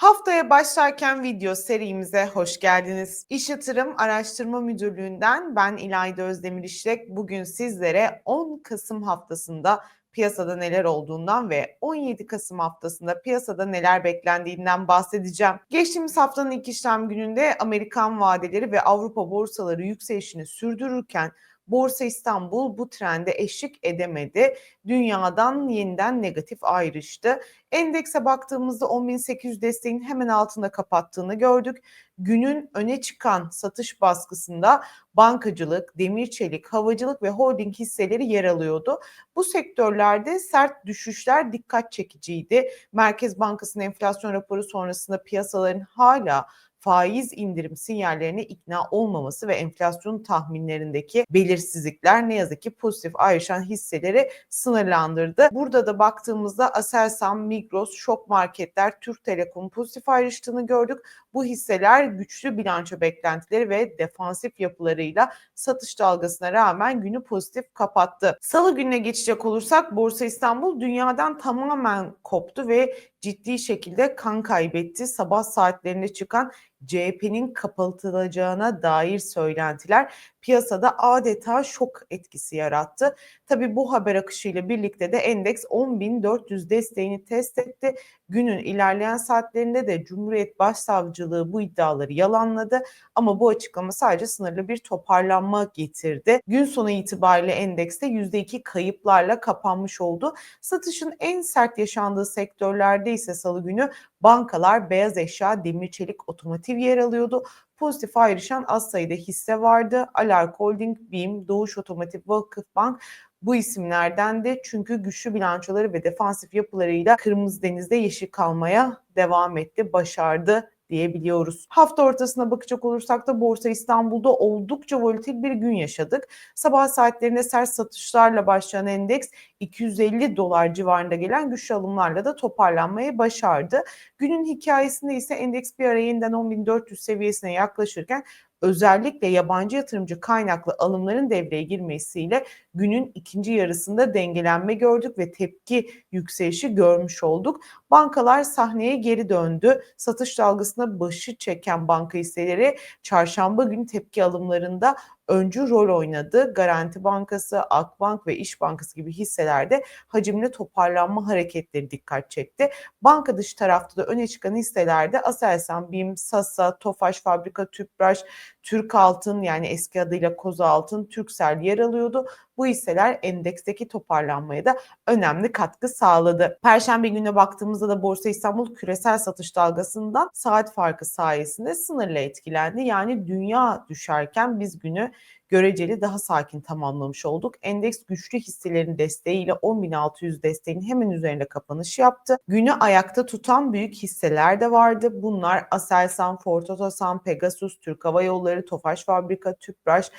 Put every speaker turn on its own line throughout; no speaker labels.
Haftaya başlarken video serimize hoş geldiniz. İş Yatırım Araştırma Müdürlüğü'nden ben İlayda Özdemir İşlek. Bugün sizlere 10 Kasım haftasında piyasada neler olduğundan ve 17 Kasım haftasında piyasada neler beklendiğinden bahsedeceğim. Geçtiğimiz haftanın ilk işlem gününde Amerikan vadeleri ve Avrupa borsaları yükselişini sürdürürken Borsa İstanbul bu trende eşlik edemedi. Dünyadan yeniden negatif ayrıştı. Endekse baktığımızda 10.800 desteğin hemen altında kapattığını gördük. Günün öne çıkan satış baskısında bankacılık, demir çelik, havacılık ve holding hisseleri yer alıyordu. Bu sektörlerde sert düşüşler dikkat çekiciydi. Merkez Bankası'nın enflasyon raporu sonrasında piyasaların hala faiz indirim sinyallerine ikna olmaması ve enflasyon tahminlerindeki belirsizlikler ne yazık ki pozitif ayrışan hisseleri sınırlandırdı. Burada da baktığımızda Aselsan, Migros, Şok Marketler, Türk Telekom pozitif ayrıştığını gördük. Bu hisseler güçlü bilanço beklentileri ve defansif yapılarıyla satış dalgasına rağmen günü pozitif kapattı. Salı gününe geçecek olursak Borsa İstanbul dünyadan tamamen koptu ve ciddi şekilde kan kaybetti. Sabah saatlerinde çıkan CHP'nin kapatılacağına dair söylentiler piyasada adeta şok etkisi yarattı. Tabi bu haber akışıyla birlikte de endeks 10.400 desteğini test etti. Günün ilerleyen saatlerinde de Cumhuriyet Başsavcılığı bu iddiaları yalanladı ama bu açıklama sadece sınırlı bir toparlanma getirdi. Gün sonu itibariyle endekste %2 kayıplarla kapanmış oldu. Satışın en sert yaşandığı sektörlerde ise salı günü bankalar, beyaz eşya, demir çelik, otomotiv yer alıyordu. Pozitif ayrışan az sayıda hisse vardı. Alark Holding, BİM, Doğuş Otomotiv, Vakıfbank bu isimlerden de çünkü güçlü bilançoları ve defansif yapılarıyla Kırmızı Deniz'de yeşil kalmaya devam etti, başardı diyebiliyoruz. Hafta ortasına bakacak olursak da Borsa İstanbul'da oldukça volatil bir gün yaşadık. Sabah saatlerinde sert satışlarla başlayan endeks 250 dolar civarında gelen güçlü alımlarla da toparlanmayı başardı. Günün hikayesinde ise endeks bir ara yeniden 10.400 seviyesine yaklaşırken özellikle yabancı yatırımcı kaynaklı alımların devreye girmesiyle günün ikinci yarısında dengelenme gördük ve tepki yükselişi görmüş olduk. Bankalar sahneye geri döndü. Satış dalgasına başı çeken banka hisseleri çarşamba günü tepki alımlarında öncü rol oynadı. Garanti Bankası, Akbank ve İş Bankası gibi hisselerde hacimli toparlanma hareketleri dikkat çekti. Banka dışı tarafta da öne çıkan hisselerde Aselsan, BİM, Sasa, Tofaş Fabrika, Tüpraş, Türk Altın yani eski adıyla Koza Altın, Türksel yer alıyordu. Bu hisseler endeksteki toparlanmaya da önemli katkı sağladı. Perşembe gününe baktığımızda da Borsa İstanbul küresel satış dalgasından saat farkı sayesinde sınırla etkilendi. Yani dünya düşerken biz günü göreceli daha sakin tamamlamış olduk. Endeks güçlü hisselerin desteğiyle 10.600 desteğin hemen üzerinde kapanış yaptı. Günü ayakta tutan büyük hisseler de vardı. Bunlar Aselsan, Ford Otosan, Pegasus, Türk Hava Yolları, Tofaş Fabrika, Tüpraş,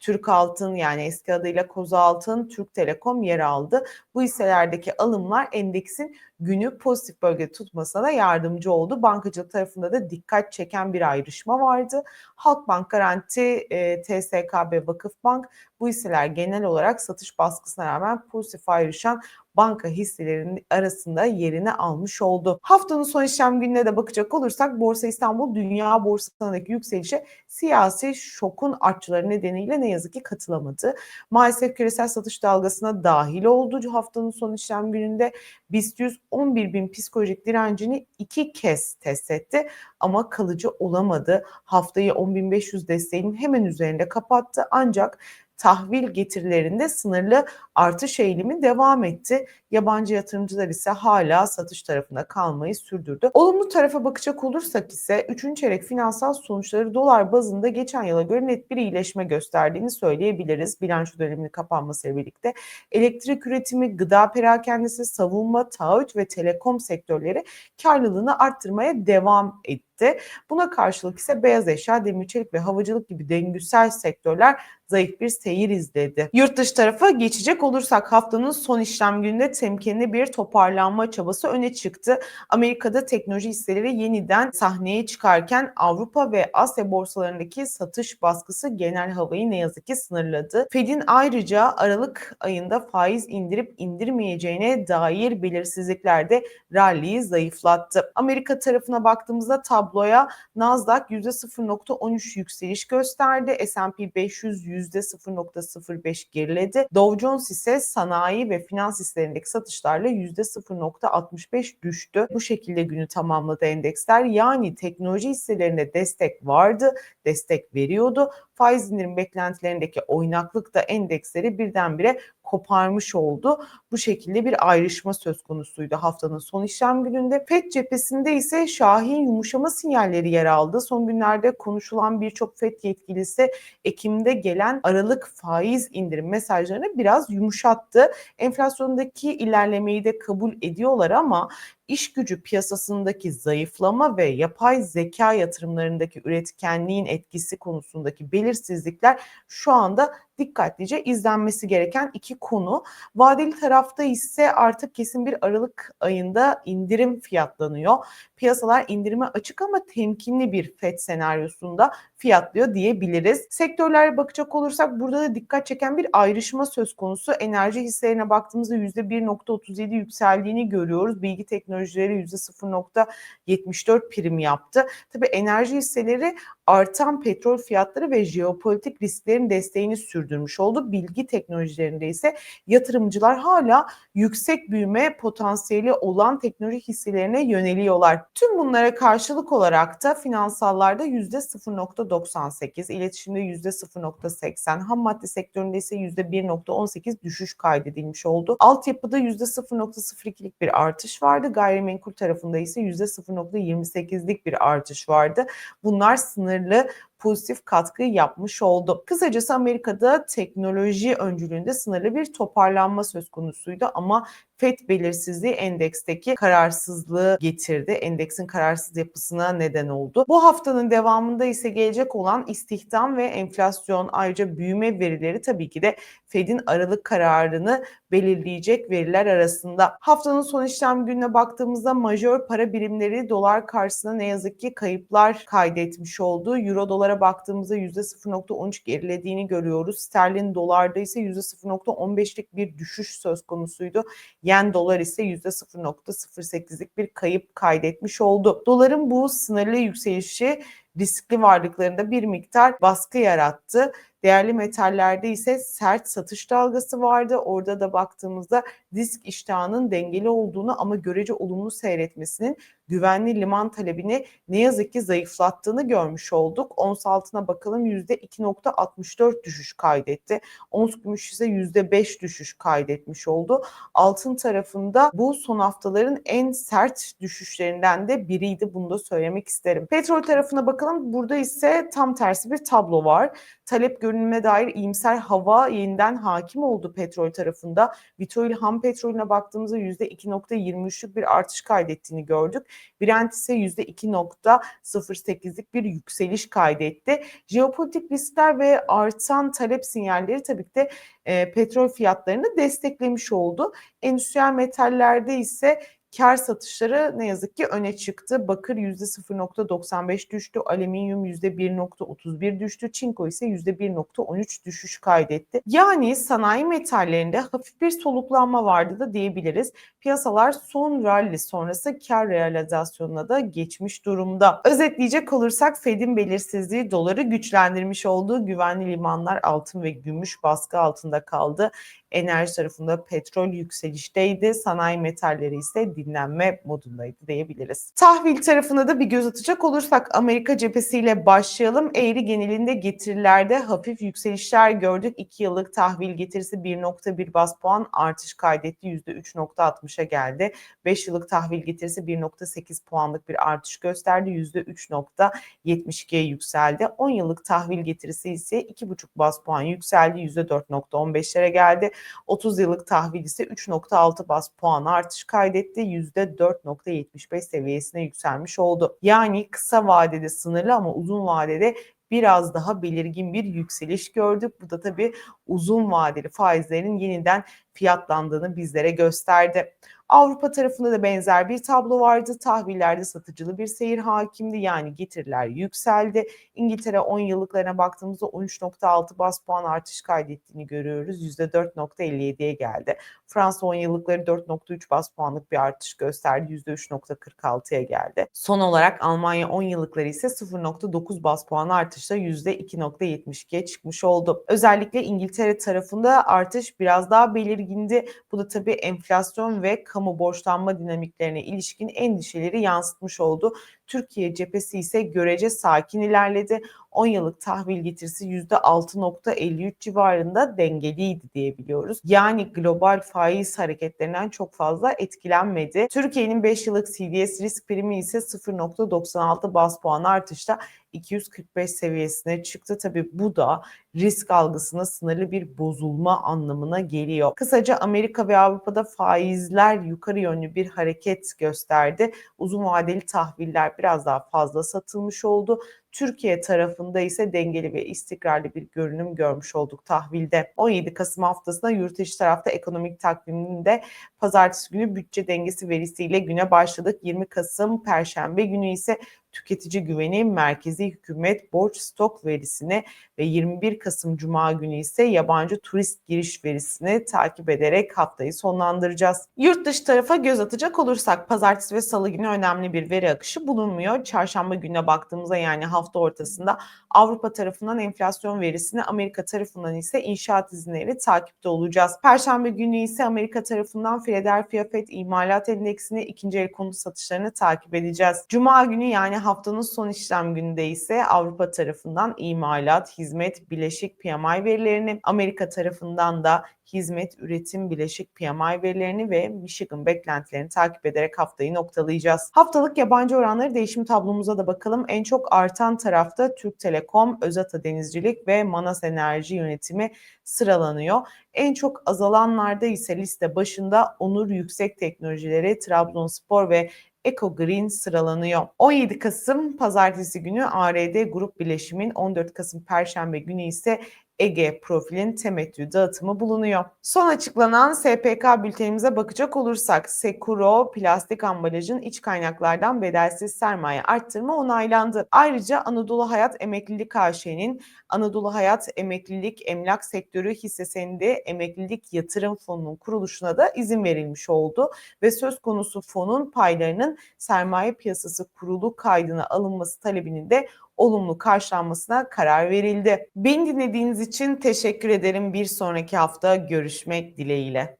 Türk Altın yani eski adıyla Koza Altın, Türk Telekom yer aldı. Bu hisselerdeki alımlar endeksin günü pozitif bölgede tutmasına da yardımcı oldu. Bankacılık tarafında da dikkat çeken bir ayrışma vardı. Halkbank Garanti, e, TSKB, Vakıfbank bu hisseler genel olarak satış baskısına rağmen pozitif ayrışan banka hisselerinin arasında yerini almış oldu. Haftanın son işlem gününe de bakacak olursak Borsa İstanbul dünya borsasındaki yükselişe siyasi şokun artçıları nedeniyle ne yazık ki katılamadı. Maalesef küresel satış dalgasına dahil oldu haftanın son işlem gününde BIST 100 11 bin psikolojik direncini iki kez test etti ama kalıcı olamadı. Haftayı 10.500 desteğinin hemen üzerinde kapattı ancak tahvil getirilerinde sınırlı artış eğilimi devam etti. Yabancı yatırımcılar ise hala satış tarafında kalmayı sürdürdü. Olumlu tarafa bakacak olursak ise 3. çeyrek finansal sonuçları dolar bazında geçen yıla göre net bir iyileşme gösterdiğini söyleyebiliriz. Bilanço döneminin kapanmasıyla birlikte elektrik üretimi, gıda perakendesi, savunma, taahhüt ve telekom sektörleri karlılığını arttırmaya devam etti etti. Buna karşılık ise beyaz eşya, demir çelik ve havacılık gibi dengüsel sektörler zayıf bir seyir izledi. Yurt dışı tarafa geçecek olursak haftanın son işlem gününde temkinli bir toparlanma çabası öne çıktı. Amerika'da teknoloji hisseleri yeniden sahneye çıkarken Avrupa ve Asya borsalarındaki satış baskısı genel havayı ne yazık ki sınırladı. Fed'in ayrıca Aralık ayında faiz indirip indirmeyeceğine dair belirsizlikler de rally'yi zayıflattı. Amerika tarafına baktığımızda tabloya Nasdaq %0.13 yükseliş gösterdi. S&P 500 %0.05 geriledi. Dow Jones ise sanayi ve finans hisselerindeki satışlarla %0.65 düştü. Bu şekilde günü tamamladı endeksler. Yani teknoloji hisselerinde destek vardı, destek veriyordu. Faiz indirim beklentilerindeki oynaklık da endeksleri birdenbire koparmış oldu. Bu şekilde bir ayrışma söz konusuydu haftanın son işlem gününde. FED cephesinde ise şahin yumuşama sinyalleri yer aldı. Son günlerde konuşulan birçok FED yetkilisi Ekim'de gelen Aralık faiz indirim mesajlarını biraz yumuşattı. Enflasyondaki ilerlemeyi de kabul ediyorlar ama iş gücü piyasasındaki zayıflama ve yapay zeka yatırımlarındaki üretkenliğin etkisi konusundaki belirsizlikler şu anda dikkatlice izlenmesi gereken iki konu. Vadeli tarafta ise artık kesin bir Aralık ayında indirim fiyatlanıyor. Piyasalar indirime açık ama temkinli bir FED senaryosunda fiyatlıyor diyebiliriz. Sektörlere bakacak olursak burada da dikkat çeken bir ayrışma söz konusu. Enerji hisselerine baktığımızda %1.37 yükseldiğini görüyoruz. Bilgi teknolojileri %0.74 prim yaptı. Tabii enerji hisseleri artan petrol fiyatları ve jeopolitik risklerin desteğini sürdürmüş oldu. Bilgi teknolojilerinde ise yatırımcılar hala yüksek büyüme potansiyeli olan teknoloji hisselerine yöneliyorlar. Tüm bunlara karşılık olarak da finansallarda %0.98, iletişimde %0.80, ham madde sektöründe ise %1.18 düşüş kaydedilmiş oldu. Altyapıda %0.02'lik bir artış vardı. Gayrimenkul tarafında ise %0.28'lik bir artış vardı. Bunlar sınırlı pozitif katkı yapmış oldu. Kısacası Amerika'da teknoloji öncülüğünde sınırlı bir toparlanma söz konusuydu ama FED belirsizliği endeksteki kararsızlığı getirdi. Endeksin kararsız yapısına neden oldu. Bu haftanın devamında ise gelecek olan istihdam ve enflasyon ayrıca büyüme verileri tabii ki de Fed'in Aralık kararını belirleyecek veriler arasında. Haftanın son işlem gününe baktığımızda majör para birimleri dolar karşısında ne yazık ki kayıplar kaydetmiş oldu. Euro dolara baktığımızda %0.13 gerilediğini görüyoruz. Sterlin dolarda ise %0.15'lik bir düşüş söz konusuydu. Yen dolar ise %0.08'lik bir kayıp kaydetmiş oldu. Doların bu sınırlı yükselişi riskli varlıklarında bir miktar baskı yarattı. Değerli metallerde ise sert satış dalgası vardı. Orada da baktığımızda risk iştahının dengeli olduğunu ama görece olumlu seyretmesinin güvenli liman talebini ne yazık ki zayıflattığını görmüş olduk. Ons altına bakalım %2.64 düşüş kaydetti. Ons gümüş ise %5 düşüş kaydetmiş oldu. Altın tarafında bu son haftaların en sert düşüşlerinden de biriydi. Bunu da söylemek isterim. Petrol tarafına bakalım. Burada ise tam tersi bir tablo var. Talep görünüme dair iyimser hava yeniden hakim oldu petrol tarafında. Vitoil ham petrolüne baktığımızda %2.23'lük bir artış kaydettiğini gördük. Brent ise %2.08'lik bir yükseliş kaydetti. Jeopolitik riskler ve artan talep sinyalleri tabii ki de e, petrol fiyatlarını desteklemiş oldu. Endüstriyel metallerde ise Kar satışları ne yazık ki öne çıktı. Bakır %0.95 düştü, alüminyum %1.31 düştü, çinko ise %1.13 düşüş kaydetti. Yani sanayi metallerinde hafif bir soluklanma vardı da diyebiliriz. Piyasalar son rally sonrası kar realizasyonuna da geçmiş durumda. Özetleyecek olursak Fed'in belirsizliği doları güçlendirmiş olduğu güvenli limanlar altın ve gümüş baskı altında kaldı enerji tarafında petrol yükselişteydi. Sanayi metalleri ise dinlenme modundaydı diyebiliriz. Tahvil tarafına da bir göz atacak olursak Amerika cephesiyle başlayalım. Eğri genelinde getirilerde hafif yükselişler gördük. 2 yıllık tahvil getirisi 1.1 bas puan artış kaydetti. %3.60'a geldi. 5 yıllık tahvil getirisi 1.8 puanlık bir artış gösterdi. %3.72'ye yükseldi. 10 yıllık tahvil getirisi ise 2.5 bas puan yükseldi. %4.15'lere geldi. 30 yıllık tahvil ise 3.6 bas puan artış kaydetti. %4.75 seviyesine yükselmiş oldu. Yani kısa vadede sınırlı ama uzun vadede biraz daha belirgin bir yükseliş gördük. Bu da tabii uzun vadeli faizlerin yeniden fiyatlandığını bizlere gösterdi. Avrupa tarafında da benzer bir tablo vardı. Tahvillerde satıcılı bir seyir hakimdi. Yani getiriler yükseldi. İngiltere 10 yıllıklarına baktığımızda 13.6 bas puan artış kaydettiğini görüyoruz. %4.57'ye geldi. Fransa 10 yıllıkları 4.3 bas puanlık bir artış gösterdi. %3.46'ya geldi. Son olarak Almanya 10 yıllıkları ise 0.9 bas puan artışla %2.72'ye çıkmış oldu. Özellikle İngiltere tarafında artış biraz daha belirgindi. Bu da tabii enflasyon ve kamu borçlanma dinamiklerine ilişkin endişeleri yansıtmış oldu. Türkiye cephesi ise görece sakin ilerledi. 10 yıllık tahvil getirisi %6.53 civarında dengeliydi diyebiliyoruz. Yani global faiz hareketlerinden çok fazla etkilenmedi. Türkiye'nin 5 yıllık CDS risk primi ise 0.96 bas puan artışla 245 seviyesine çıktı. Tabi bu da risk algısına sınırlı bir bozulma anlamına geliyor. Kısaca Amerika ve Avrupa'da faizler yukarı yönlü bir hareket gösterdi. Uzun vadeli tahviller biraz daha fazla satılmış oldu. Türkiye tarafında ise dengeli ve istikrarlı bir görünüm görmüş olduk tahvilde. 17 Kasım haftasında dışı tarafta ekonomik takviminde pazartesi günü bütçe dengesi verisiyle güne başladık. 20 Kasım Perşembe günü ise tüketici güveni merkezi hükümet borç stok verisine ve 21 Kasım Cuma günü ise yabancı turist giriş verisini takip ederek haftayı sonlandıracağız. Yurt dışı tarafa göz atacak olursak pazartesi ve salı günü önemli bir veri akışı bulunmuyor. Çarşamba gününe baktığımızda yani hafta ortasında Avrupa tarafından enflasyon verisini Amerika tarafından ise inşaat izinleri takipte olacağız. Perşembe günü ise Amerika tarafından Philadelphia Fed imalat endeksini ikinci el konut satışlarını takip edeceğiz. Cuma günü yani haftanın son işlem gününde ise Avrupa tarafından imalat, hizmet, bileşik PMI verilerini, Amerika tarafından da hizmet, üretim, bileşik PMI verilerini ve Michigan beklentilerini takip ederek haftayı noktalayacağız. Haftalık yabancı oranları değişim tablomuza da bakalım. En çok artan tarafta Türk Telekom, Özata Denizcilik ve Manas Enerji Yönetimi sıralanıyor. En çok azalanlarda ise liste başında Onur Yüksek Teknolojileri, Trabzonspor ve Eco Green sıralanıyor. 17 Kasım pazartesi günü ARD Grup Bileşim'in 14 Kasım Perşembe günü ise Ege profilin temettü dağıtımı bulunuyor. Son açıklanan SPK bültenimize bakacak olursak Sekuro plastik ambalajın iç kaynaklardan bedelsiz sermaye arttırma onaylandı. Ayrıca Anadolu Hayat Emeklilik AŞ'nin Anadolu Hayat Emeklilik Emlak Sektörü hisse senedi Emeklilik Yatırım Fonu'nun kuruluşuna da izin verilmiş oldu ve söz konusu fonun paylarının sermaye piyasası kurulu kaydına alınması talebinin de olumlu karşılanmasına karar verildi. Beni dinlediğiniz için teşekkür ederim. Bir sonraki hafta görüşmek dileğiyle.